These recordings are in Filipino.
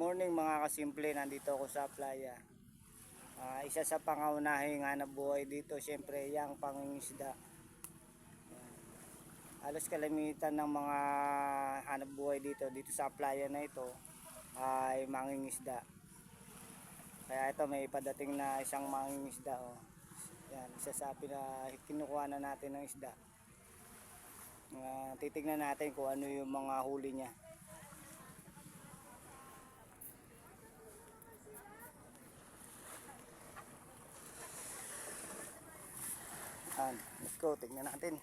morning mga kasimple, nandito ako sa playa. Ah, isa sa pangaunahing hanap buhay dito, syempre, yung pangingisda. Yan. Halos kalamitan ng mga hanap buhay dito, dito sa playa na ito, ay mangingisda. Kaya ito, may padating na isang mangingisda. Oh. Yan, isa sa pina, kinukuha na natin ng isda. Ah, titignan natin kung ano yung mga huli niya. Yan, let's go, tignan natin.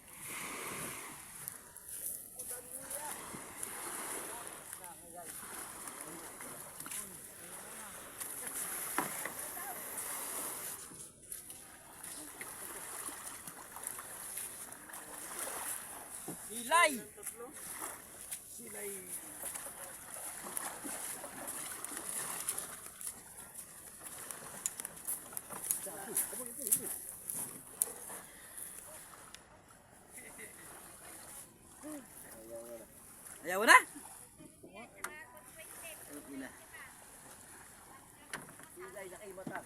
Silay! Silay. Ayaw na? Ayaw na. Silay na kay mata.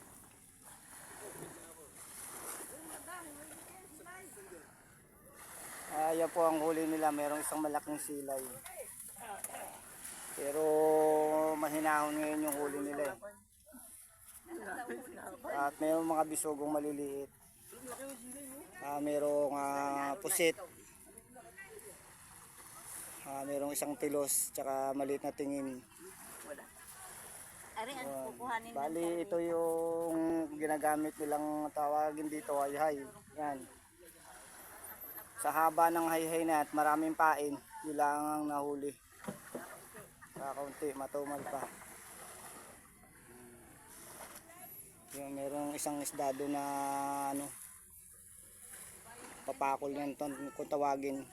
Ah, yan po ang huli nila, merong isang malaking silay. Pero mahinahon ngayon yung huli nila eh. At mayroong mga bisugong maliliit. Ah, merong ah, pusit. Ah, merong isang tilos, tsaka maliit na tingin. Kukuhanin Bali, ito yung ginagamit nilang tawagin dito, hayhay. Yan. Sa haba ng hayhay na at maraming pain, yun lang ang nahuli. Kakaunti, matumal pa. Yung merong isang isda doon na ano, papakol yan ton, kung tawagin.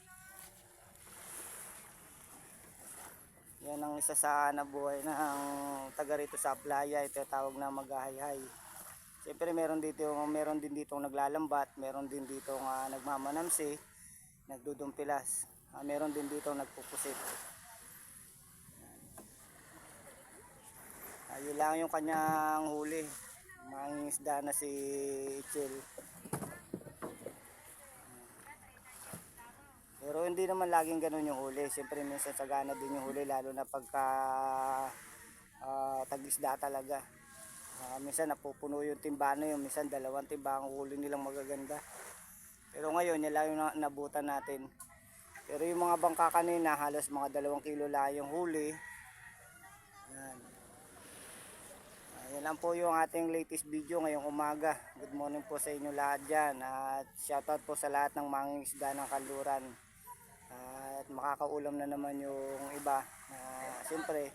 Yan ang isa sa nabuhay na taga rito sa playa, ito tawag na maghahayhay. Siyempre meron dito, meron din dito naglalambat, meron din dito nga nagmamanamsi, nagdudumpilas. Ah, meron din dito nagpupusit. Ayun lang yung kanyang huli. Mangingisda na si Ichil. Pero hindi naman laging ganun yung huli. Siyempre minsan sagana din yung huli lalo na pagka ah, tag-isda talaga. Ah, minsan napupuno yung timbano yung minsan dalawang timba ang huli nilang magaganda. Pero ngayon yan lang yung na- nabutan natin. Pero yung mga bangka kanina halos mga dalawang kilo lang yung huli. Yan. Ayan lang po yung ating latest video ngayong umaga. Good morning po sa inyo lahat dyan. At shoutout po sa lahat ng mangingisda ng kaluran. At makakaulam na naman yung iba. Na siyempre,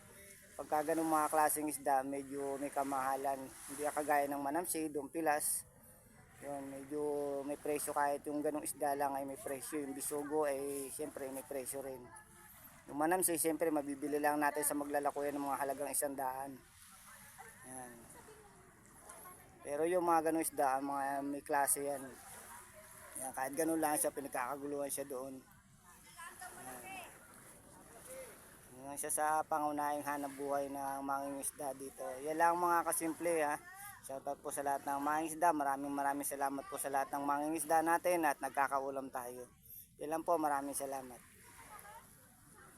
pagka ganun mga klaseng isda, medyo may kamahalan. Hindi kagaya ng manamsi, dumpilas. Yun, medyo may presyo kahit yung ganung isda lang ay may presyo. Yung bisugo ay siyempre may presyo rin. Yung manamsi, siyempre mabibili lang natin sa maglalakuyan ng mga halagang isang daan. Yan. Pero yung mga ganung isda, mga may klase yan. Yan, kahit ganun lang siya, pinagkakaguluhan siya doon. Yan. Yan siya sa pangunahing hanap buhay ng mga isda dito. Yan lang mga kasimple ha. Shoutout po sa lahat ng mga isda. Maraming maraming salamat po sa lahat ng mga isda natin at nagkakaulam tayo. Yan lang po, maraming salamat.